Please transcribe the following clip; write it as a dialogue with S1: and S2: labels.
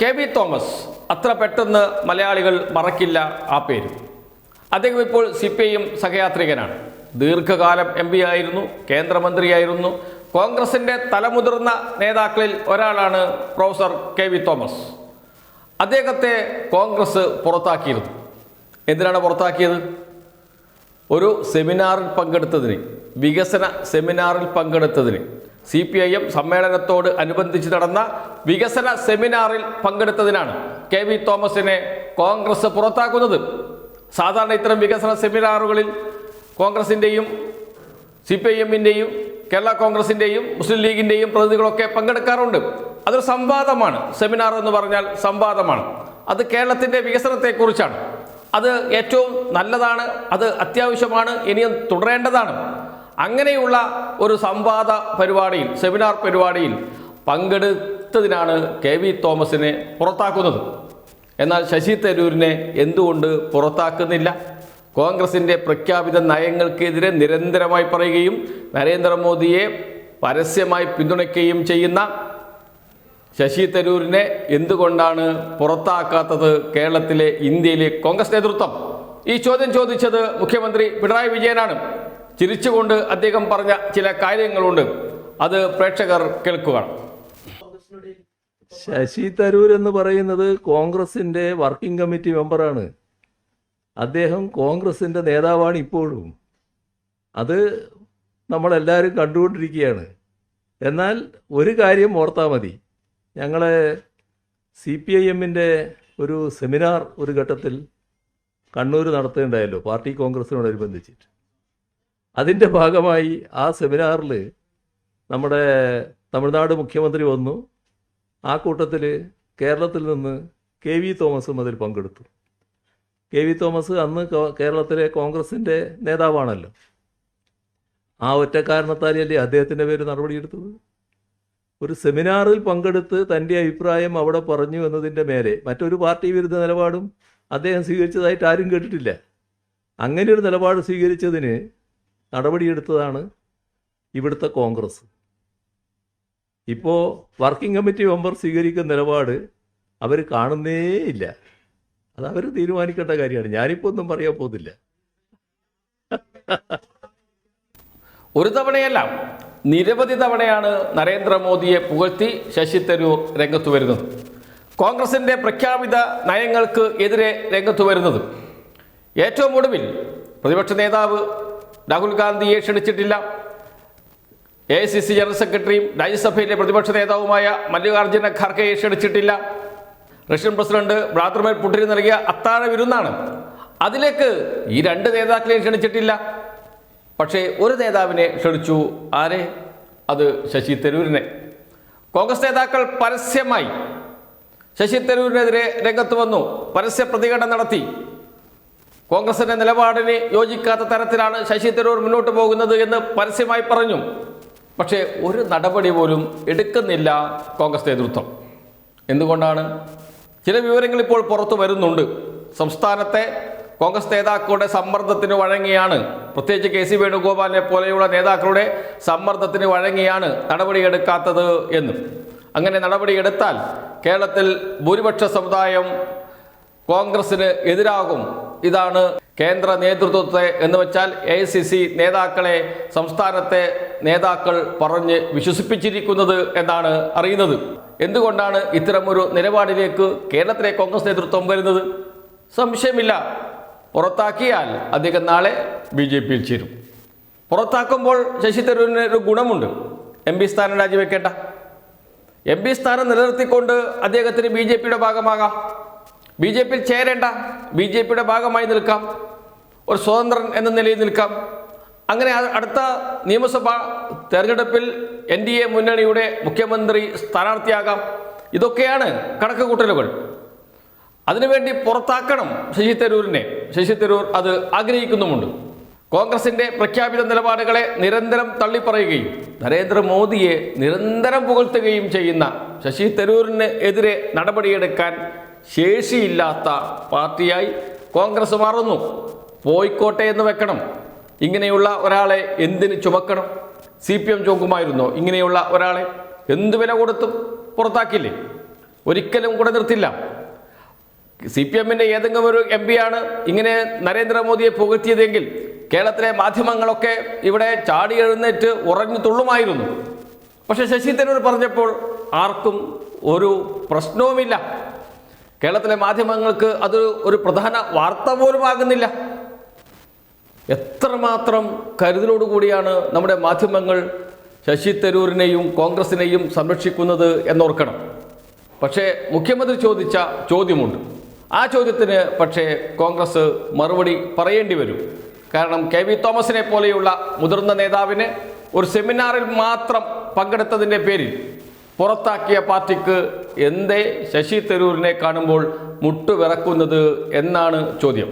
S1: K V Thomas അത്ര പെട്ടെന്ന് മലയാളികൾ മറക്കില്ല ആ പേര്. അദ്ദേഹം ഇപ്പോൾ സി പി ഐ എം സഹയാത്രികനാണ്. ദീർഘകാലം എം പി ആയിരുന്നു കേന്ദ്രമന്ത്രിയായിരുന്നു. കോൺഗ്രസിന്റെ തലമുതിർന്ന നേതാക്കളിൽ ഒരാളാണ് പ്രൊഫസർ കെ വി തോമസ്. അദ്ദേഹത്തെ കോൺഗ്രസ് പുറത്താക്കിയിരുന്നു. എന്തിനാണ് പുറത്താക്കിയത്? ഒരു സെമിനാറിൽ പങ്കെടുത്തതിന് വികസന സെമിനാറിൽ പങ്കെടുത്തതിന്. സി പി ഐ എം സമ്മേളനത്തോട് അനുബന്ധിച്ച് നടന്ന വികസന സെമിനാറിൽ പങ്കെടുത്തതിനാണ് കെ വി തോമസിനെ കോൺഗ്രസ് പുറത്താക്കുന്നത്. സാധാരണ ഇത്തരം വികസന സെമിനാറുകളിൽ കോൺഗ്രസിന്റെയും സി പി ഐ എമ്മിന്റെയും കേരള കോൺഗ്രസിന്റെയും മുസ്ലിം ലീഗിന്റെയും പ്രതിനിധികളൊക്കെ പങ്കെടുക്കാറുണ്ട്. അതൊരു സംവാദമാണ്. സെമിനാർ എന്ന് പറഞ്ഞാൽ സംവാദമാണ്. അത് കേരളത്തിന്റെ വികസനത്തെക്കുറിച്ചാണ്. അത് ഏറ്റവും നല്ലതാണ് അത് അത്യാവശ്യമാണ് ഇനിയും തുടരേണ്ടതാണ്. അങ്ങനെയുള്ള ഒരു സംവാദ പരിപാടിയിൽ സെമിനാർ പരിപാടിയിൽ പങ്കെടുത്തതിനാണ് കെ വി തോമസിനെ പുറത്താക്കുന്നത്. എന്നാൽ ശശി തരൂരിനെ എന്തുകൊണ്ട് പുറത്താക്കുന്നില്ല? കോൺഗ്രസിന്റെ പ്രഖ്യാപിത നയങ്ങൾക്കെതിരെ നിരന്തരമായി പറയുകയും നരേന്ദ്രമോദിയെ പരസ്യമായി പിന്തുണയ്ക്കുകയും ചെയ്യുന്ന ശശി തരൂരിനെ എന്തുകൊണ്ടാണ് പുറത്താക്കാത്തത് കേരളത്തിലെ ഇന്ത്യയിലെ കോൺഗ്രസ് നേതൃത്വം? ഈ ചോദ്യം ചോദിച്ചത് മുഖ്യമന്ത്രി പിണറായി വിജയനാണ്. ചിരിച്ചുകൊണ്ട് അദ്ദേഹം പറഞ്ഞ ചില കാര്യങ്ങളുണ്ട്. അത് പ്രേക്ഷകർ കേൾക്കുക.
S2: ശശി തരൂർ എന്ന് പറയുന്നത് കോൺഗ്രസിന്റെ വർക്കിംഗ് കമ്മിറ്റി മെമ്പറാണ്. അദ്ദേഹം കോൺഗ്രസിന്റെ നേതാവാണ് ഇപ്പോഴും. അത് നമ്മളെല്ലാവരും കണ്ടുകൊണ്ടിരിക്കുകയാണ്. എന്നാൽ ഒരു കാര്യം ഓർത്താൽ മതി. ഞങ്ങളെ സി പി ഐ എമ്മിന്റെ ഒരു സെമിനാർ ഒരു ഘട്ടത്തിൽ കണ്ണൂർ നടത്തുകയുണ്ടായല്ലോ പാർട്ടി കോൺഗ്രസിനോടനുബന്ധിച്ചിട്ട്. അതിന്റെ ഭാഗമായി ആ സെമിനാറിൽ നമ്മുടെ തമിഴ്നാട് മുഖ്യമന്ത്രി വന്നു. ആ കൂട്ടത്തിൽ കേരളത്തിൽ നിന്ന് കെ വി തോമസും അതിൽ പങ്കെടുത്തു. കെ വി തോമസ് അന്ന് കേരളത്തിലെ കോൺഗ്രസിന്റെ നേതാവാണല്ലോ. ആ ഒറ്റ കാരണത്താലല്ലേ അദ്ദേഹത്തിന്റെ പേര് നടപടിയെടുത്തത്? ഒരു സെമിനാറിൽ പങ്കെടുത്ത് തന്റെ അഭിപ്രായം അവിടെ പറഞ്ഞു എന്നതിന്റെ മേലെ മറ്റൊരു പാർട്ടി വിരുദ്ധ നിലപാടും അദ്ദേഹം സ്വീകരിച്ചതായിട്ട് ആരും കേട്ടിട്ടില്ല. അങ്ങനെ ഒരു നിലപാട് സ്വീകരിച്ചതിന് നടപടിയെടുത്തതാണ് ഇവിടുത്തെ കോൺഗ്രസ്. ഇപ്പോൾ വർക്കിംഗ് കമ്മിറ്റി മെമ്പർ സ്വീകരിക്കുന്ന നിലപാട് അവർ കാണുന്നേ ഇല്ല. അത് അവർ തീരുമാനിക്കേണ്ട കാര്യമാണ്. ഞാനിപ്പോൾ ഒന്നും പറയാൻ പോകുന്നില്ല.
S1: ഒരു തവണയല്ല നിരവധി തവണയാണ് നരേന്ദ്രമോദിയെ പുകഴ്ത്തി ശശി തരൂർ രംഗത്ത് വരുന്നത്. കോൺഗ്രസിന്റെ പ്രഖ്യാപിത നയങ്ങൾക്ക് എതിരെ രംഗത്ത് വരുന്നത്. ഏറ്റവും ഒടുവിൽ പ്രതിപക്ഷ നേതാവ് രാഹുൽ ഗാന്ധിയെ ക്ഷണിച്ചിട്ടില്ല. A I C C general സെക്രട്ടറിയും രാജ്യസഭയിലെ പ്രതിപക്ഷ നേതാവുമായ മല്ലികാർജുന ഖാർഗെയെ ക്ഷണിച്ചിട്ടില്ല. റഷ്യൻ പ്രസിഡന്റ് വ്ളാദിമിർ പുടിന് നൽകിയ അത്താഴ വിരുന്നാണ്. അതിലേക്ക് ഈ രണ്ട് നേതാക്കളെയും ക്ഷണിച്ചിട്ടില്ല. പക്ഷേ ഒരു നേതാവിനെ ക്ഷണിച്ചു. ആരെ? അത് ശശി തരൂരിനെ. കോൺഗ്രസ് നേതാക്കൾ പരസ്യമായി ശശി തരൂരിനെതിരെ രംഗത്ത് വന്നു. പരസ്യ പ്രതികരണം നടത്തി. കോൺഗ്രസിന്റെ നിലപാടിന് യോജിക്കാത്ത തരത്തിലാണ് ശശി തരൂർ മുന്നോട്ട് പോകുന്നത് എന്ന് പരസ്യമായി പറഞ്ഞു. പക്ഷേ ഒരു നടപടി പോലും എടുക്കുന്നില്ല കോൺഗ്രസ് നേതൃത്വം. എന്തുകൊണ്ടാണ്? ചില വിവരങ്ങൾ ഇപ്പോൾ പുറത്തു വരുന്നുണ്ട്. സംസ്ഥാനത്തെ കോൺഗ്രസ് നേതാക്കളുടെ സമ്മർദ്ദത്തിന് വഴങ്ങിയാണ്. പ്രത്യേകിച്ച് കെ സി വേണുഗോപാലിനെ പോലെയുള്ള നേതാക്കളുടെ സമ്മർദ്ദത്തിന് വഴങ്ങിയാണ് നടപടിയെടുക്കാത്തത് എന്ന്. അങ്ങനെ നടപടിയെടുത്താൽ കേരളത്തിൽ ഭൂരിപക്ഷ സമുദായം കോൺഗ്രസിന് എതിരാകും. ഇതാണ് കേന്ദ്ര നേതൃത്വത്തെ എന്ന് വെച്ചാൽ എ നേതാക്കളെ സംസ്ഥാനത്തെ നേതാക്കൾ പറഞ്ഞ് വിശ്വസിപ്പിച്ചിരിക്കുന്നത് എന്നാണ് അറിയുന്നത്. എന്തുകൊണ്ടാണ് ഇത്തരമൊരു നിലപാടിലേക്ക് കേരളത്തിലെ കോൺഗ്രസ് നേതൃത്വം വരുന്നത്? സംശയമില്ല. പുറത്താക്കിയാൽ അദ്ദേഹം നാളെ ബി ജെ പിയിൽ ചേരും. പുറത്താക്കുമ്പോൾ ശശി തരൂരിന് ഒരു ഗുണമുണ്ട്. എം പി സ്ഥാനം രാജിവെക്കേണ്ട. എം പി സ്ഥാനം നിലനിർത്തിക്കൊണ്ട് അദ്ദേഹത്തിന് ബി ജെ പിയുടെ ഭാഗമാകാം. ബി ജെ പിയിൽ ചേരേണ്ട ബി ജെ പിയുടെ ഭാഗമായി നിൽക്കാം ഒരു സ്വതന്ത്രൻ എന്ന നിലയിൽ നിൽക്കാം. അങ്ങനെ അടുത്ത നിയമസഭാ തെരഞ്ഞെടുപ്പിൽ എൻ ഡി എ മുന്നണിയുടെ മുഖ്യമന്ത്രി സ്ഥാനാർത്ഥിയാകാം. ഇതൊക്കെയാണ് കണക്ക് കൂട്ടലുകൾ അതിനുവേണ്ടി പുറത്താക്കണം ശശി തരൂരിനെ. ശശി തരൂർ അത് ആഗ്രഹിക്കുന്നുമുണ്ട്. കോൺഗ്രസിന്റെ പ്രഖ്യാപിത നിലപാടുകളെ നിരന്തരം തള്ളിപ്പറയുകയും നരേന്ദ്രമോദിയെ നിരന്തരം പുകഴ്ത്തുകയും ചെയ്യുന്ന ശശി തരൂരിന് എതിരെ നടപടിയെടുക്കാൻ ശേഷിയില്ലാത്ത പാർട്ടിയായി കോൺഗ്രസ് മാറുന്നു. പോയിക്കോട്ടെ എന്ന് വെക്കണം. ഇങ്ങനെയുള്ള ഒരാളെ എന്തിന് ചുമക്കണം? സി പി എം ചുമക്കുമായിരുന്നോ ഇങ്ങനെയുള്ള ഒരാളെ എന്ത് വില കൊടുത്തും പുറത്താക്കില്ലേ? ഒരിക്കലും കൂടെ നിർത്തില്ല. സി പി എമ്മിന്റെ ഏതെങ്കിലും ഒരു എം പിയാണ് ഇങ്ങനെ നരേന്ദ്രമോദിയെ പുകഴ്ത്തിയതെങ്കിൽ കേരളത്തിലെ മാധ്യമങ്ങളൊക്കെ ഇവിടെ ചാടി എഴുന്നേറ്റ് ഉറഞ്ഞു തുള്ളുമായിരുന്നു. പക്ഷേ ശശി തരൂർ പറഞ്ഞപ്പോൾ ആർക്കും ഒരു പ്രശ്നവുമില്ല. കേരളത്തിലെ മാധ്യമങ്ങൾക്ക് അത് ഒരു പ്രധാന വാർത്ത പോലും ആകുന്നില്ല. എത്രമാത്രം കരുതലോടുകൂടിയാണ് നമ്മുടെ മാധ്യമങ്ങൾ ശശി തരൂരിനെയും കോൺഗ്രസിനെയും സംരക്ഷിക്കുന്നത് എന്നോർക്കണം. പക്ഷേ മുഖ്യമന്ത്രി ചോദിച്ച ചോദ്യമുണ്ട്. ആ ചോദ്യത്തിന് പക്ഷേ കോൺഗ്രസ് മറുപടി പറയേണ്ടി വരും. കാരണം കെ വി തോമസിനെ പോലെയുള്ള മുതിർന്ന നേതാവിന് ഒരു സെമിനാറിൽ മാത്രം പങ്കെടുത്തതിന്റെ പേരിൽ പുറത്താക്കിയ പാർട്ടിക്ക് എന്തേ ശശി തരൂരിനെ കാണുമ്പോൾ മുട്ടുവിറക്കുന്നത് എന്നാണ് ചോദ്യം.